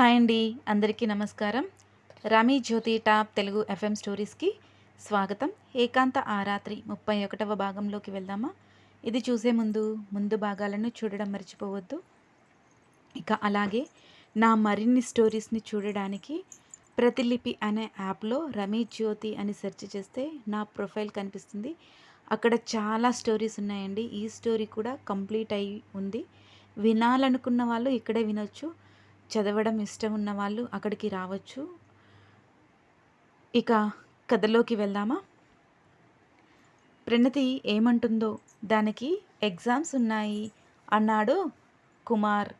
Hi అండి అందరికీ నమస్కారం. రమీ జ్యోతి టాప్ తెలుగు ఎఫ్ఎం స్టోరీస్కి స్వాగతం. ఏకాంత ఆ రాత్రి ముప్పై ఒకటవ భాగంలోకి వెళ్దామా? ఇది చూసే ముందు ముందు భాగాలను చూడడం మర్చిపోవద్దు. ఇక అలాగే నా మరిన్ని స్టోరీస్ని చూడడానికి ప్రతిలిపి అనే యాప్లో రమీ జ్యోతి అని సెర్చ్ చేస్తే నా ప్రొఫైల్ కనిపిస్తుంది. అక్కడ చాలా స్టోరీస్ ఉన్నాయండి. ఈ స్టోరీ కూడా కంప్లీట్ అయి ఉంది. వినాలనుకున్న వాళ్ళు ఇక్కడే వినొచ్చు. చదవడం ఇష్టం ఉన్న వాళ్ళు అక్కడికి రావచ్చు. ఇక కథలోకి వెళ్దామా? ప్రణతి ఏమంటుందో దానికి ఎగ్జామ్స్ ఉన్నాయి అన్నాడు కుమార్.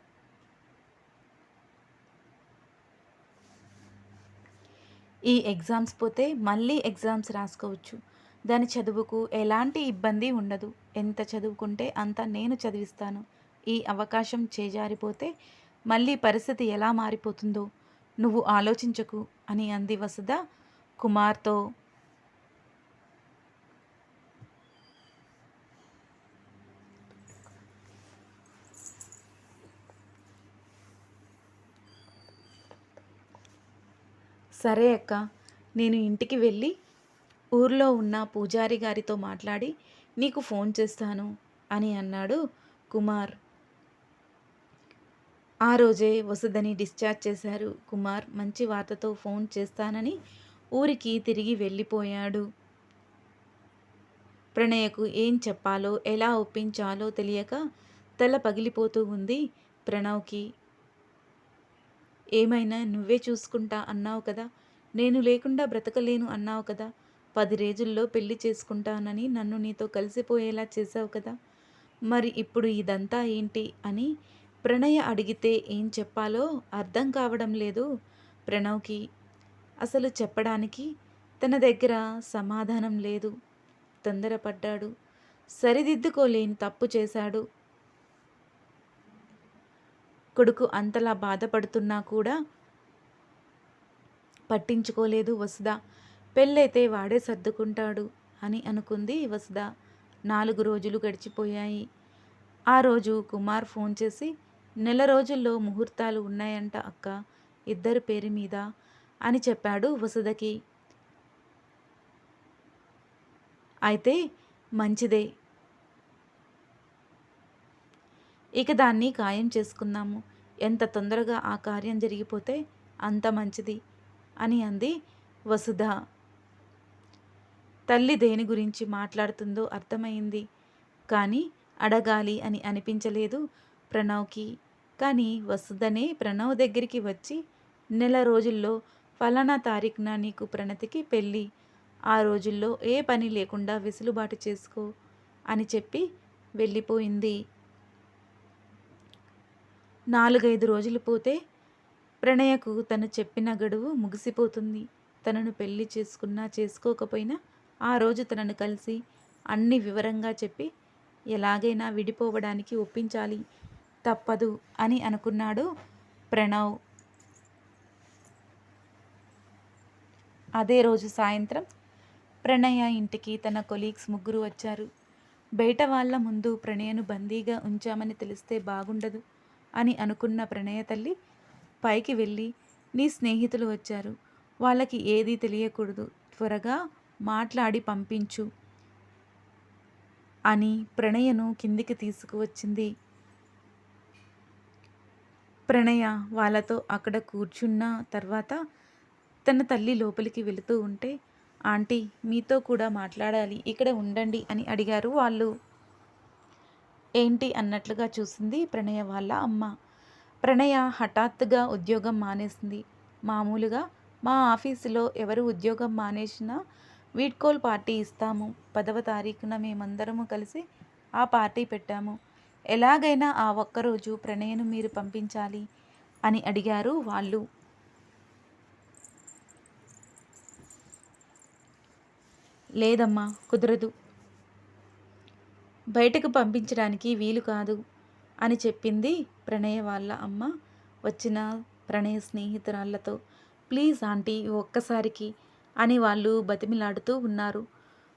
ఈ ఎగ్జామ్స్ పోతే మళ్ళీ ఎగ్జామ్స్ రాసుకోవచ్చు. దాని చదువుకు ఎలాంటి ఇబ్బంది ఉండదు. ఎంత చదువుకుంటే అంత నేను చదివిస్తాను. ఈ అవకాశం చేజారిపోతే మళ్ళీ పరిస్థితి ఎలా మారిపోతుందో నువ్వు ఆలోచించకు అని అంది వసుధ కుమార్తో. సరే అక్క నేను ఇంటికి వెళ్ళి ఊర్లో ఉన్న పూజారి గారితో మాట్లాడి నీకు ఫోన్ చేస్తాను అని అన్నాడు కుమార్. ఆ రోజే వసుదని డిశ్చార్జ్ చేశారు. కుమార్ మంచి వార్తతో ఫోన్ చేస్తానని ఊరికి తిరిగి వెళ్ళిపోయాడు. ప్రణయకు ఏం చెప్పాలో ఎలా ఒప్పించాలో తెలియక తల పగిలిపోతూ ఉంది ప్రణవ్కి. ఏమైనా నువ్వే చూసుకుంటా అన్నావు కదా నేను లేకుండా బ్రతకలేను అన్నావు కదా పది రోజుల్లో పెళ్ళి చేసుకుంటానని నన్ను నీతో కలిసిపోయేలా చేసావు కదా మరి ఇప్పుడు ఇదంతా ఏంటి అని ప్రణయ అడిగితే ఏం చెప్పాలో అర్థం కావడం లేదు ప్రణవ్కి. అసలు చెప్పడానికి తన దగ్గర సమాధానం లేదు. తొందరపడ్డాడు. సరిదిద్దుకోలేని తప్పు చేశాడు. కొడుకు అంతలా బాధపడుతున్నా కూడా పట్టించుకోలేదు వసుధ. పెళ్ళైతే వాడే సర్దుకుంటాడు అని అనుకుంది వసుధ. నాలుగు రోజులు గడిచిపోయాయి. ఆ రోజు కుమార్ ఫోన్ చేసి నెల రోజుల్లో ముహూర్తాలు ఉన్నాయంట అక్క ఇద్దరి పేరు మీద అని చెప్పాడు వసుధకి. అయితే మంచిదే. ఇక దాన్ని ఖాయం చేసుకుందాము. ఎంత తొందరగా ఆ కార్యం జరిగిపోతే అంత మంచిది అని అంది వసుధ. తల్లి దేని గురించి మాట్లాడుతుందో అర్థమైంది. కానీ అడగాలి అని అనిపించలేదు ప్రణవ్కి. కానీ వసుధనే ప్రణవ్ దగ్గరికి వచ్చి నెల రోజుల్లో ఫలానా తారీఖున నీకు ప్రణతికి పెళ్ళి. ఆ రోజుల్లో ఏ పని లేకుండా వెసులుబాటు చేసుకో అని చెప్పి వెళ్ళిపోయింది. నాలుగైదు రోజులు పోతే ప్రణయకు తను చెప్పిన గడువు ముగిసిపోతుంది. తనను పెళ్ళి చేసుకున్నా చేసుకోకపోయినా ఆ రోజు తనను కలిసి అన్ని వివరంగా చెప్పి ఎలాగైనా విడిపోవడానికి ఒప్పించాలి. తప్పదు అని అనుకున్నాడు ప్రణవ్. అదే రోజు సాయంత్రం ప్రణయ ఇంటికి తన కొలీగ్స్ ముగ్గురు వచ్చారు. బయట వాళ్ళ ముందు ప్రణయను బందీగా ఉంచామని తెలిస్తే బాగుండదు అని అనుకున్న ప్రణయ తల్లి పైకి వెళ్ళి నీ స్నేహితులు వచ్చారు. వాళ్ళకి ఏదీ తెలియకూడదు. త్వరగా మాట్లాడి పంపించు అని ప్రణయను కిందికి తీసుకువచ్చింది. ప్రణయ వాళ్ళతో అక్కడ కూర్చున్న తర్వాత తన తల్లి లోపలికి వెళుతూ ఉంటే ఆంటీ మీతో కూడా మాట్లాడాలి ఇక్కడ ఉండండి అని అడిగారు వాళ్ళు. ఏంటి? అన్నట్లుగా చూసింది ప్రణయ వాళ్ళ అమ్మ. ప్రణయ హఠాత్తుగా ఉద్యోగం మానేసింది. మామూలుగా మా ఆఫీసులో ఎవరు ఉద్యోగం మానేసినా వీడ్కోల్ పార్టీ ఇస్తాము. పదవ తారీఖున మేమందరము కలిసి ఆ పార్టీ పెట్టాము. ఎలాగైనా ఆ ఒక్కరోజు ప్రణయను మీరు పంపించాలి అని అడిగారు వాళ్ళు. లేదమ్మా కుదరదు. బయటకు పంపించడానికి వీలు కాదు అని చెప్పింది ప్రణయ వాళ్ళ అమ్మ. వచ్చిన ప్రణయ స్నేహితురాళ్ళతో ప్లీజ్ ఆంటీ ఒక్కసారికి అని వాళ్ళు బతిమిలాడుతూ ఉన్నారు.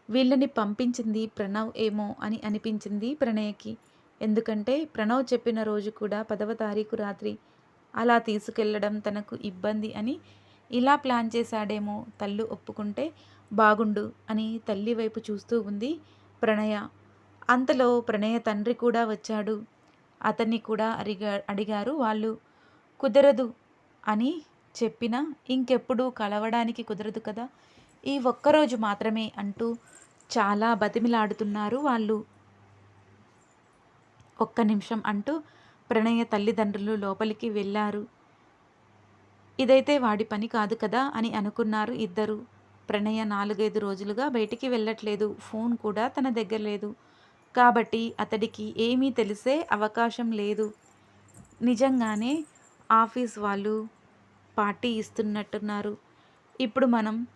వీళ్ళని పంపించింది ప్రణవ్ ఏమో అని అనిపించింది ప్రణయకి. ఎందుకంటే ప్రణవ్ చెప్పిన రోజు కూడా పదవ తారీఖు రాత్రి అలా తీసుకెళ్ళడం తనకు ఇబ్బంది అని ఇలా ప్లాన్ చేశాడేమో తల్లు ఒప్పుకుంటే బాగుండు అని తల్లి వైపు చూస్తూ ఉంది ప్రణయ. అంతలో ప్రణయ తండ్రి కూడా వచ్చాడు. అతన్ని కూడా అడిగా అడిగారు వాళ్ళు. కుదరదు అని చెప్పినా ఇంకెప్పుడు కలవడానికి కుదరదు కదా. ఈ ఒక్కరోజు మాత్రమే అంటూ చాలా బతిమిలాడుతున్నారు వాళ్ళు. ఒక్క నిమిషం అంటూ ప్రణయ తల్లిదండ్రులు లోపలికి వెళ్ళారు. ఇదైతే వాడి పని కాదు కదా అని అనుకున్నారు ఇద్దరు. ప్రణయ నాలుగైదు రోజులుగా బయటికి వెళ్ళట్లేదు. ఫోన్ కూడా తన దగ్గర లేదు. కాబట్టి అతడికి ఏమీ తెలిసే అవకాశం లేదు. నిజంగానే ఆఫీస్ వాళ్ళు పార్టీ ఇస్తున్నట్టున్నారు. ఇప్పుడు మనం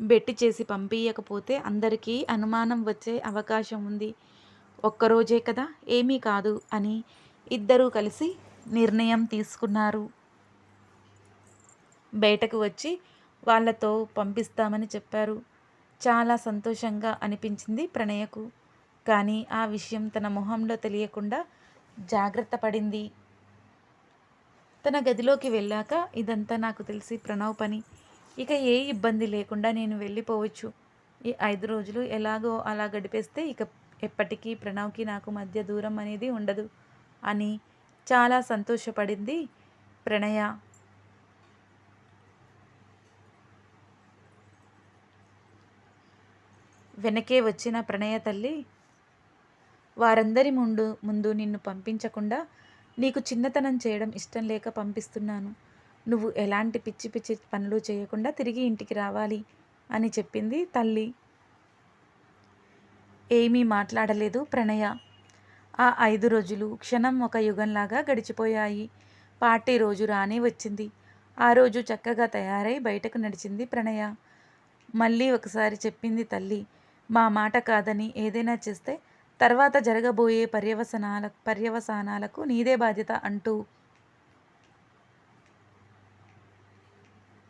బెట్టి చేసి పంపించకపోతే అందరికీ అనుమానం వచ్చే అవకాశం ఉంది. ఒక్కరోజే కదా ఏమీ కాదు అని ఇద్దరూ కలిసి నిర్ణయం తీసుకున్నారు. బయటకు వచ్చి వాళ్ళతో పంపిస్తామని చెప్పారు. చాలా సంతోషంగా అనిపించింది ప్రణయకు. కానీ ఆ విషయం తన మొహంలో తెలియకుండా జాగ్రత్త పడింది. తన గదిలోకి వెళ్ళాక ఇదంతా నాకు తెలిసి ప్రణవ్ పని. ఇక ఏ ఇబ్బంది లేకుండా నేను వెళ్ళిపోవచ్చు. ఈ ఐదు రోజులు ఎలాగో అలా గడిపేస్తే ఇక ఎప్పటికీ ప్రణవ్కి నాకు మధ్య దూరం అనేది ఉండదు. అని చాలా సంతోషపడింది ప్రణయ. వెనకే వచ్చిన ప్రణయ తల్లి వారందరి ముందు ముందు నిన్ను పంపించకుండా నీకు చిన్నతనం చేయడం ఇష్టం లేక పంపిస్తున్నాను. నువ్వు ఎలాంటి పిచ్చి పిచ్చి పనులు చేయకుండా తిరిగి ఇంటికి రావాలి అని చెప్పింది తల్లి. ఏమీ మాట్లాడలేదు ప్రణయ. ఆ ఐదు రోజులు క్షణం ఒక యుగంలాగా గడిచిపోయాయి. పార్టీ రోజు రానే వచ్చింది. ఆ రోజు చక్కగా తయారై బయటకు నడిచింది ప్రణయ. మళ్ళీ ఒకసారి చెప్పింది తల్లి మా మాట కాదని ఏదైనా చేస్తే తర్వాత జరగబోయే పర్యవసనాల పర్యవసానాలకు నీదే బాధ్యత అంటూ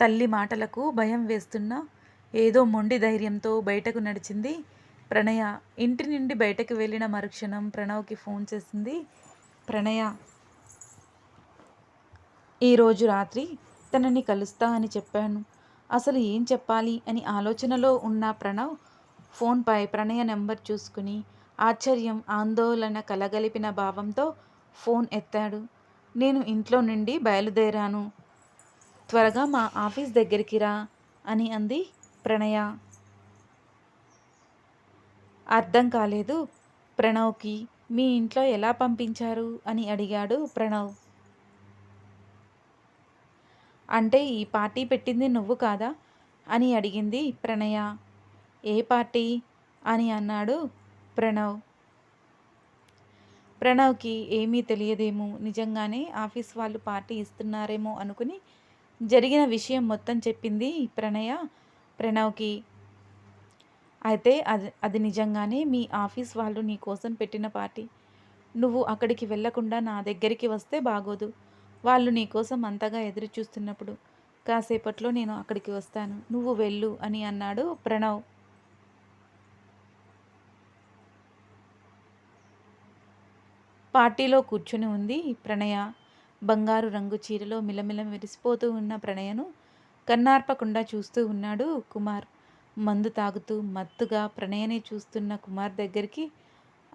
తల్లి మాటలకు భయం వేస్తున్న ఏదో మొండి ధైర్యంతో బయటకు నడిచింది ప్రణయ ఇంటి నుండి బయటకు వెళ్ళిన మరుక్షణం ప్రణవ్కి ఫోన్ చేసింది. ప్రణయ ఈరోజు రాత్రి తనని కలుస్తా అని చెప్పాను. అసలు ఏం చెప్పాలి అని ఆలోచనలో ఉన్న ప్రణవ్ ఫోన్పై ప్రణయ నెంబర్ చూసుకుని ఆశ్చర్యం ఆందోళన కలగలిపిన భావంతో ఫోన్ ఎత్తాడు. నేను ఇంట్లో నుండి బయలుదేరాను. త్వరగా మా ఆఫీస్ దగ్గరికి రా అని అంది ప్రణయ. అర్థం కాలేదు. ప్రణవ్కి మీ ఇంట్లో ఎలా పంపించారు? అని అడిగాడు ప్రణవ్. అంటే ఈ పార్టీ పెట్టింది నువ్వు కాదా? అని అడిగింది ప్రణయ. ఏ పార్టీ? అని అన్నాడు ప్రణవ్. ప్రణవ్కి ఏమీ తెలియదేమో. నిజంగానే ఆఫీస్ వాళ్ళు పార్టీ ఇస్తున్నారేమో అనుకుని జరిగిన విషయం మొత్తం చెప్పింది ప్రణయ. ప్రణవ్కి అయితే అది అది నిజంగానే మీ ఆఫీస్ వాళ్ళు నీ కోసం పెట్టిన పార్టీ. నువ్వు అక్కడికి వెళ్ళకుండా నా దగ్గరికి వస్తే బాగోదు. వాళ్ళు నీ కోసం అంతగా ఎదురు చూస్తున్నప్పుడు కాసేపట్లో నేను అక్కడికి వస్తాను. నువ్వు వెళ్ళు అని అన్నాడు ప్రణవ్. పార్టీలో కూర్చుని ఉంది ప్రణయ. బంగారు రంగు చీరలో మిలమిల మెరిసిపోతూ ఉన్న ప్రణయను కన్నార్పకుండా చూస్తూ ఉన్నాడు కుమార్. మందు తాగుతూ మత్తుగా ప్రణయని చూస్తున్న కుమార్ దగ్గరికి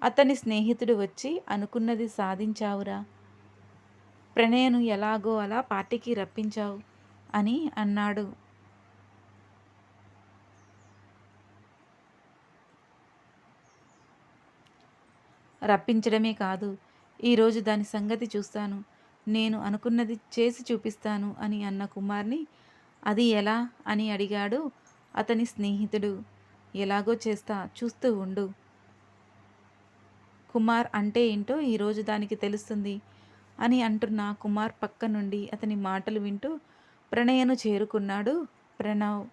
అతని స్నేహితుడు వచ్చి అనుకున్నది సాధించావురా. ప్రణయను ఎలాగో అలా పార్టీకి రప్పించావు అని అన్నాడు. రప్పించడమే కాదు ఈరోజు దాని సంగతి చూస్తాను. నేను అనుకున్నది చేసి చూపిస్తాను అని అన్న కుమార్ని అది ఎలా అని అడిగాడు అతని స్నేహితుడు ఎలాగో చేస్తా చూస్తూ ఉండు. కుమార్ అంటే ఏంటో ఈరోజు దానికి తెలుస్తుంది అని అంటున్న కుమార్ పక్క నుండి అతని మాటలు వింటూ ప్రణయను చేరుకున్నాడు ప్రణవ్.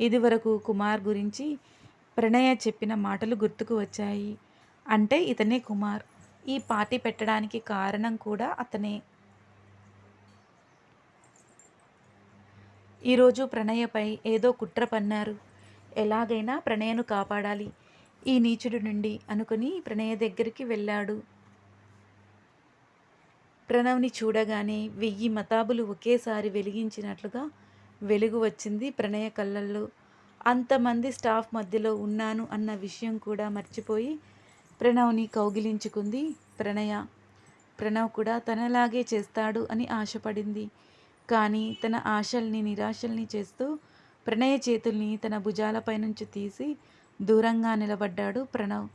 ఇదివరకు కుమార్ గురించి ప్రణయ చెప్పిన మాటలు గుర్తుకు వచ్చాయి. అంటే ఇతనే కుమార్. ఈ పార్టీ పెట్టడానికి కారణం కూడా అతనే. ఈరోజు ప్రణయపై ఏదో కుట్ర పన్నారు. ఎలాగైనా ప్రణయను కాపాడాలి. ఈ నీచుడి నుండి అనుకుని ప్రణయ దగ్గరికి వెళ్ళాడు. ప్రణవ్ని చూడగానే వెయ్యి మతాబులు ఒకేసారి వెలిగించినట్లుగా వెలుగు వచ్చింది ప్రణయ కళ్ళల్లో. అంతమంది స్టాఫ్ మధ్యలో ఉన్నాను అన్న విషయం కూడా మర్చిపోయి ప్రణవ్ని కౌగిలించుకుంది. ప్రణయ ప్రణవ్ కూడా తనలాగే చేస్తాడు అని ఆశపడింది. కానీ తన ఆశల్ని నిరాశల్ని చేస్తూ ప్రణయ చేతుల్ని తన భుజాలపై నుంచి తీసి దూరంగా నిలబడ్డాడు ప్రణవ్.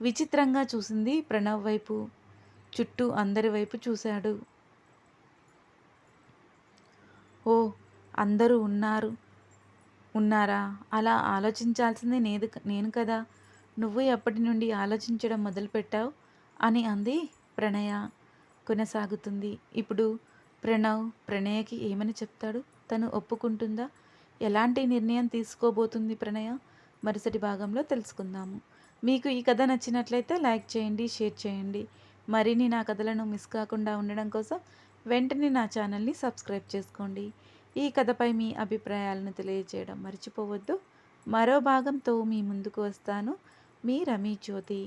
విచిత్రంగా చూసింది ప్రణవ్ వైపు. చుట్టూ అందరి వైపు చూశాడు. ఓ అందరూ ఉన్నారు. ఉన్నారా? అలా ఆలోచించాల్సింది నేను నేను కదా. నువ్వు ఎప్పటి నుండి ఆలోచించడం మొదలుపెట్టావు? అని అంది ప్రణయ. కొనసాగుతుంది. ఇప్పుడు ప్రణవ్ ప్రణయకి ఏమని చెప్తాడు? తను ఒప్పుకుంటుందా? ఎలాంటి నిర్ణయం తీసుకోబోతుంది ప్రణయ? మరుసటి భాగంలో తెలుసుకుందాము. మీకు ఈ కథ నచ్చినట్లయితే లైక్ చేయండి షేర్ చేయండి. మరిన్ని నా కథలను మిస్ కాకుండా ఉండడం కోసం వెంటనే నా ఛానల్ని సబ్స్క్రైబ్ చేసుకోండి. ఈ కథపై మీ అభిప్రాయాలను తెలియజేయడం మర్చిపోవద్దు. మరో భాగంతో మీ ముందుకు వస్తాను. మీ రమీ జ్యోతి?